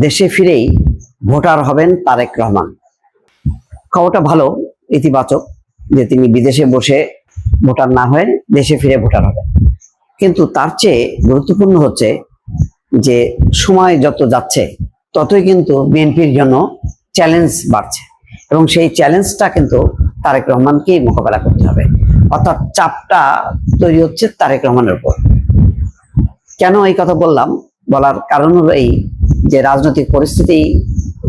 দেশে ফিরেই ভোটার হবেন তারেক রহমান। খবরটা ভালো, ইতিবাচক, যে তিনি বিদেশে বসে ভোটার না হয়ে দেশে ফিরে ভোটার হবেন। কিন্তু তার চেয়ে গুরুত্বপূর্ণ হচ্ছে যে সময় যত যাচ্ছে, ততই কিন্তু বিএনপির জন্য চ্যালেঞ্জ বাড়ছে। এবং সেই চ্যালেঞ্জটা কিন্তু তারেক রহমানকেই মোকাবেলা করতে হবে। অর্থাৎ চাপটা তৈরি হচ্ছে তারেক রহমানের উপর। কেন এই কথা বললাম? বলার কারণ হলো এই যে রাজনৈতিক পরিস্থিতি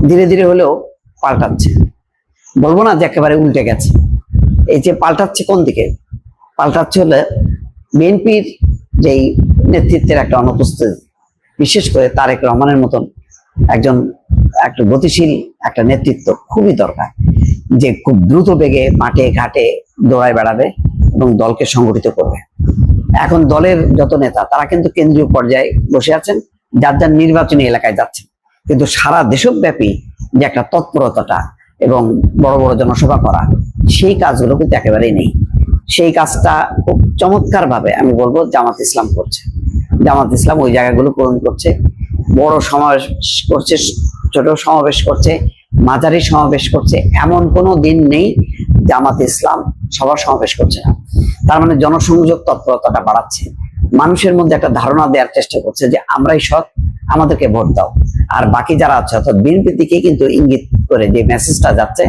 ধীরে ধীরে হলেও পাল্টাচ্ছে। বলব না যে একেবারে উল্টে গেছে। এই যে পাল্টাচ্ছে কোন দিকে? পাল্টাচ্ছে হলে বিএনপির যেই নেতৃত্বের একটা অনুপস্থিতি, বিশেষ করে তারেক রহমানের মতন একজন একটা গতিশীল একটা নেতৃত্ব খুবই দরকার, যে খুব দ্রুত বেগে মাঠে ঘাটে দৌড়ায় বেড়াবে এবং দলকে সংগঠিত করবে। এখন দলের যত নেতা, তারা কিন্তু কেন্দ্রীয় পর্যায়ে বসে আছেন, যার যার নির্বাচনী এলাকায় যাচ্ছেন। কিন্তু সারা দেশব্যাপী যে একটা তৎপরতাটা এবং বড় বড় জনসভা করা, সেই কাজগুলো কিন্তু একেবারেই নেই। সেই কাজটা খুব চমৎকার ভাবে আমি বলব জামাত ইসলাম করছে। জামাত ইসলাম ওই জায়গাগুলো পূরণ করছে। বড় সমাবেশ করছে, ছোট সমাবেশ করছে, মাঝারি সমাবেশ করছে। এমন কোনো দিন নেই জামাত ইসলাম সবার সমাবেশ করছে না। তার মানে জনসংযোগ তৎপরতাটা বাড়াচ্ছে। মানুষের মধ্যে একটা ধারণা দেওয়ার চেষ্টা করছে যে আমরাই সৎ, আমাদেরকে ভোট দাও। আর বাকি যারা আছে, অর্থাৎ বিএনপির দিকে কিন্তু ইঙ্গিত করে যে মেসেজটা যাচ্ছে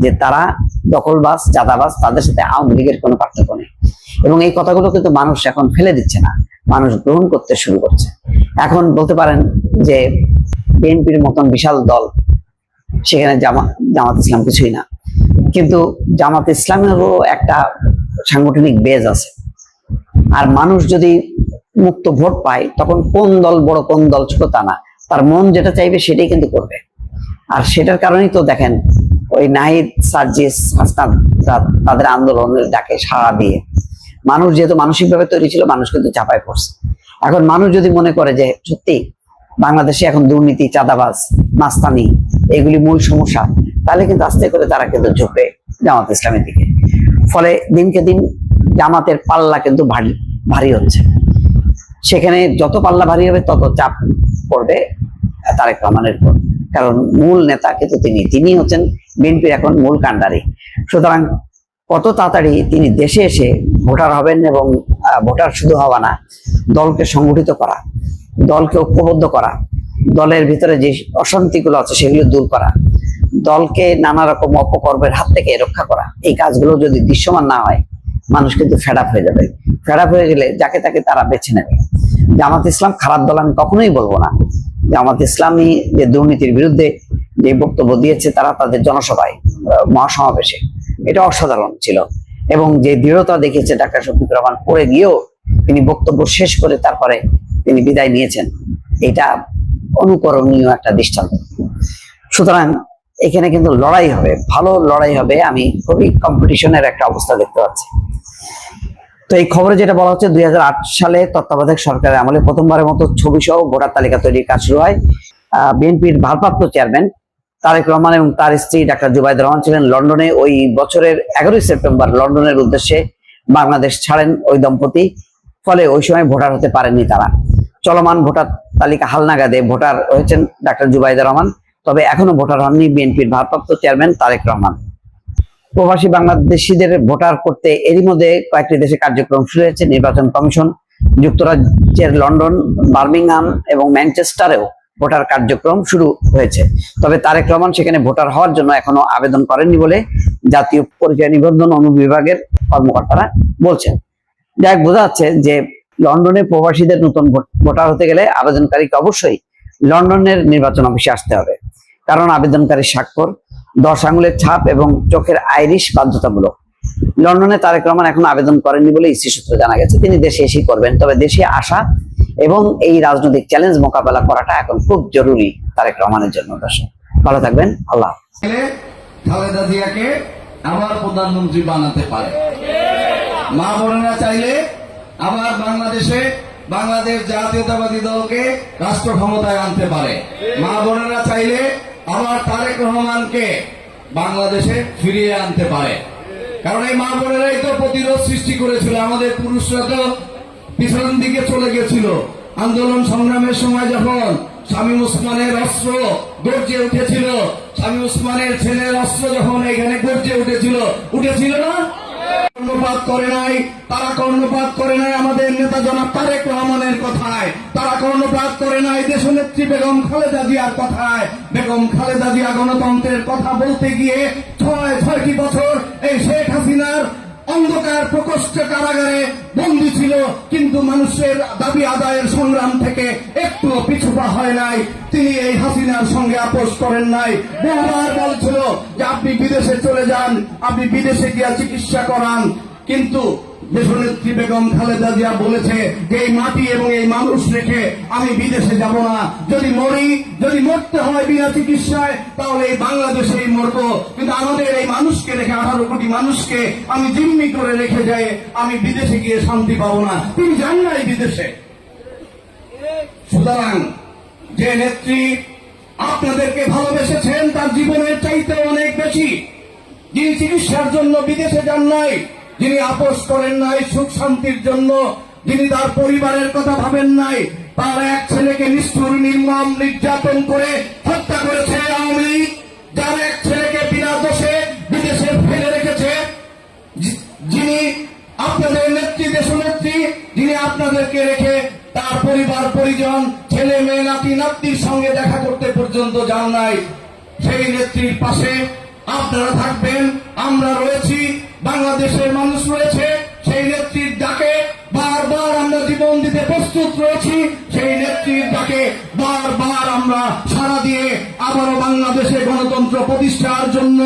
যে তারা দখলবাজ, চাঁদাবাজ, তাদের সাথে আওয়ামী লীগের কোনো পার্থক্য নেই। এবং এই কথাগুলো কিন্তু মানুষ এখন ফেলে দিচ্ছে না। মানুষ গ্রহণ করতে শুরু করছে। এখন বলতে পারেন যে বিএনপির মতন বিশাল দল সেখানে জামা জামাত ইসলাম কিছুই না। কিন্তু জামাত ইসলামেরও একটা সাংগঠনিক বেজ আছে। আর মানুষ যদি মুক্ত ভোট পায়, তখন কোন দল বড়, কোন দল ছোট তা না। তার মন যেটা চাইবে সেটাই কিন্তু করবে। আর সেটার কারণেই তো দেখেন, ওই নাহিদ, সার্জিস, হাসনাত তা- তাদের আন্দোলনের ডাকে সাড়া দিয়ে। মানুষ যেহেতু মানসিকভাবে তৈরি ছিল, মানুষ কিন্তু চাপায় পড়ছে। এখন মানুষ যদি মনে করে যে, সত্যি, বাংলাদেশে এখন দুর্নীতি, চাঁদাবাজ, মাস্তানি, এগুলি মূল সমস্যা, তাহলে কিন্তু আস্তে করে তারা কিন্তু ঝুঁকবে জামাত ইসলামের দিকে। ফলে দিনকে দিন জামাতের পাল্লা কিন্তু ভারী ভারী হচ্ছে। সেখানে যত পাল্লা ভারী হবে, তত চাপ পড়বে তারেক রহমানের উপর। কারণ মূল নেতা কিন্তু তিনি তিনি হচ্ছেন বিএনপির এখন মূল কাণ্ডারি। সুতরাং কত তাড়াতাড়ি তিনি দেশে এসে ভোটার হবেন এবং ভোটার শুধু হওয়া না, দলকে সংগঠিত করা, দলকে ঐক্যবদ্ধ করা, দলের ভিতরে যে অশান্তিগুলো আছে সেগুলো দূর করা দলকে নানা রকম অপকর্মের হাত থেকে রক্ষা করা। এই কাজগুলো যদি দৃশ্যমান না হয়, মানুষ কিন্তু ফেড হয়ে যাবে। ফেড হয়ে গেলে যাকে তাকে তারা বেছে নেবে। জামাত ইসলাম খারাপ দল আমি কখনোই বলব না। জামাত ইসলামী যে দুর্নীতির বিরুদ্ধে যে বক্তব্য দিয়েছে, তারা তাদের জনসভায় মহাসমাবেশে। এটা অসাধারণ ছিল। এবং যে দৃঢ়তা দেখিয়েছে ডাক্তার শফিকুর রহমান, পড়ে গিয়েও তিনি বক্তব্য শেষ করে তারপরে তিনি বিদায় নিয়েছেন। এটা অনুকরণীয় একটা দৃষ্টান্ত। সুতরাং এখানে কিন্তু লড়াই হবে, ভালো লড়াই হবে। আমি খুবই কম্পিটিশনের একটা অবস্থা দেখতে পাচ্ছি। তো এই খবরে যেটা বলা হচ্ছে, দুই হাজার আট সালে তত্ত্বাবধায়ক সরকারের আমলে প্রথমবারের মতো ছবি সহ ভোটার তালিকা তৈরির কাজ শুরু হয়। বিএনপির ভারপ্রাপ্ত চেয়ারম্যান তারেক রহমান এবং তার স্ত্রী ডাক্তার জুবাইদ রহমান ছিলেন লন্ডনে। ওই বছরের এগারোই সেপ্টেম্বর লন্ডনের উদ্দেশ্যে বাংলাদেশ ছাড়েন ওই দম্পতি। ফলে ওই সময় ভোটার হতে পারেননি তারা। চলমান ভোটার তালিকা হালনাগাদে ভোটার হয়েছেন ডাক্তার জুবাইদা রহমান। তবে এখনও ভোটার হননি বিএনপির ভারপ্রাপ্ত চেয়ারম্যান তারেক রহমান। প্রবাসী বাংলাদেশিদের ভোটার করতে এরই মধ্যে কয়েকটি দেশে কার্যক্রম শুরু হয়েছে। নির্বাচন কমিশন যুক্তরাজ্যের লন্ডন বার্মিংহাম এবং ম্যানচেস্টারেও ভোটার কার্যক্রম শুরু হয়েছে। তবে তারেক রহমান সেখানে ভোটার হওয়ার জন্য এখনও আবেদন করেননি বলে জাতীয় পরিচয় নিবন্ধন অনুবিভাগের কর্মকর্তারা বলছেন। যাই হোক, বোঝা যাচ্ছে যে লন্ডনে প্রবাসীদের নতুন ভোট- ভোটার হতে গেলে আবেদনকারীকে অবশ্যই লন্ডনের নির্বাচন অফিসে আসতে হবে। কারণ আবেদনকারীর স্বাক্ষর, দশ আঙুলের ছাপ এবং চোখের আইরিশ বাধ্যতামূলক। লন্ডনে তারেক রহমান এখন আবেদন করেননি বলে ইসি সূত্রে জানা গেছে। তিনি দেশে এসেই করবেন। তবে দেশে আসা এবং এই রাজনৈতিক চ্যালেঞ্জ মোকাবেলা করাটা এখন খুব জরুরি তারেক রহমানের জন্য দর্শক। ভালো থাকবেন। আল্লাহ খালেদা জিয়াকে আবার প্রধানমন্ত্রী বানাতে পারে। মা বোনেরা চাইলে আবার বাংলাদেশে বাংলাদেশ জাতীয়তাবাদী দলকে রাষ্ট্র ক্ষমতায় আনতে পারে। মা বোনেরা চাইলে আবার তারেক রহমানকে বাংলাদেশে ফিরিয়ে আনতে পারে। কারণ এই মা বোনেরাই তো প্রতিরোধ সৃষ্টি করেছিল, আমাদের পুরুষরা তো পিছন দিকে চলে গেছিল। আন্দোলন সংগ্রামের সময় যখন স্বামী উসমানের অস্ত্র গর্জে উঠেছিল, স্বামী উসমানের ছেলের অস্ত্র যখন এখানে গর্জে উঠেছিল উঠেছিল না? কর্ণপাত করে নাই, তারা কর্ণপাত করে নাই আমাদের নেতা জনাব তারেক রহমানের কথায়। তারা কর্ণপাত করে নাই দেশনেত্রী বেগম খালেদা জিয়ার কথায়। বেগম খালেদা জিয়া গণতন্ত্রের কথা বলতে গিয়ে ছয়, ছয়টি বছর এই শেখ হাসিনার অন্ধকার প্রকোষ্ঠ কারাগারে বন্দী ছিল, কিন্তু মানুষের দাবি আদায়ের সংগ্রাম থেকে একটুও পিছুপা হয় নাই। তিনি এই হাসিনার সঙ্গে আপোষ করেন নাই। বহুবার বলছিল যে, আপনি বিদেশে চলে যান, আপনি বিদেশে গিয়া চিকিৎসা করান। কিন্তু দেশনেত্রী বেগম খালেদা জিয়া বলেছে যে এই মাটি এবং এই মানুষ রেখে আমি বিদেশে যাব না। যদি মরি, যদি মরতে হয় বিনা চিকিৎসায়, তাহলে এই বাংলাদেশেই মরব। কিন্তু আমাদের এই মানুষকে রেখে, আঠারো কোটি মানুষকে আমি জিম্মি করে রেখে যাই, আমি বিদেশে গিয়ে শান্তি পাবো না। তিনি যান নাই বিদেশে। সুতরাং যে নেত্রী আপনাদেরকে ভালোবেসেছেন, তার জীবনের চাইতে অনেক বেশি। যিনি চিকিৎসার জন্য বিদেশে যান নাই যিনি আপোষ করেন নাই সুখ শান্তির জন্য, যিনি তার পরিবারের কথা ভাবেন নাই, তার এক ছেলেকে নিষ্ঠুর, নির্মম, নির্যাতন করে হত্যা করেছে আওয়ামী লীগ। যার এক ছেলেকে বিনা দোষে বিদেশে ফেলে রেখেছে। যিনি আপনাদের নেত্রী, দেশনেত্রী, যিনি আপনাদেরকে রেখে তার পরিবার, পরিজন, ছেলে, মেয়ে, নাতি নাতির সঙ্গে দেখা করতে পর্যন্ত যান নাই, সেই নেত্রীর পাশে আপনারা থাকবেন। আমরা রয়েছি, বাংলাদেশের মানুষ রয়েছে, সেই নেত্রীর ডাকে বারবার আমরা জীবন দিতে প্রস্তুত রয়েছি, সেই নেত্রীর ডাকে বারবার আমরা সারা দিয়ে আবারও বাংলাদেশে গণতন্ত্র প্রতিষ্ঠার জন্য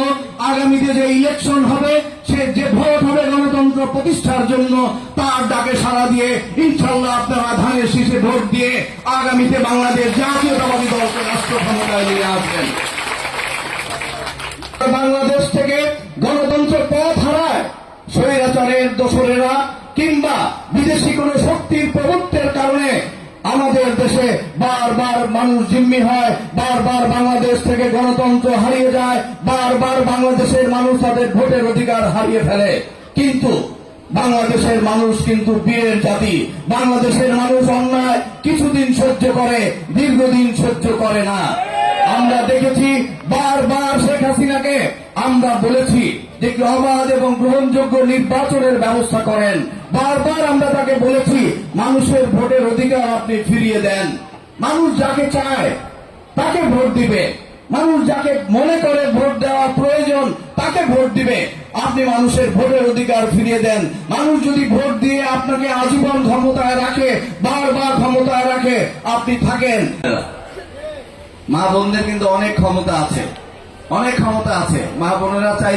আগামীতে যে ইলেকশন হবে, সে যে ভোট হবে গণতন্ত্র প্রতিষ্ঠার জন্য, তার ডাকে সারা দিয়ে ইনশাল্লাহ আপনারা ধানের শীষে ভোট দিয়ে আগামীতে বাংলাদেশ জাতীয়তাবাদী দলকে রাষ্ট্র ক্ষমতায় নিয়ে আসবেন। বাংলাদেশ গণতন্ত্র পথ হারায় স্বৈরাচারের দোসরেরা কিংবা বিদেশি কোন শক্তির প্রভুত্বের কারণে আমাদের দেশে বারবার মানুষ জিম্মি হয়, বারবার বাংলাদেশ থেকে গণতন্ত্র হারিয়ে যায়, বারবার বাংলাদেশের মানুষ তাদের ভোটের অধিকার হারিয়ে ফেলে। কিন্তু বাংলাদেশের মানুষ কিন্তু বীরের জাতি, বাংলাদেশের মানুষ অন্যায় কিছুদিন সহ্য করে, দীর্ঘদিন সহ্য করে না। আমরা দেখেছি বারবার শেখ হাসিনাকে আমরা বলেছি যে অবাধ এবং গ্রহণযোগ্য নির্বাচনের ব্যবস্থা করেন। বারবার আমরা তাকে বলেছি, মানুষের ভোটের অধিকার আপনি ফিরিয়ে দেন। মানুষ যাকে চায়, তাকে ভোট দিবে। মানুষ যাকে মনে করে ভোট দেওয়া প্রয়োজন, তাকে ভোট দিবে। আপনি মানুষের ভোটের অধিকার ফিরিয়ে দেন। মানুষ যদি ভোট দিয়ে আপনাকে আজীবন ক্ষমতায় রাখে, বারবার ক্ষমতায় রাখে, আপনি থাকেন। মা বোনদের কিন্তু অনেক ক্ষমতা আছে। অনেক ক্ষমতা আছে। মা বোনেরা চাই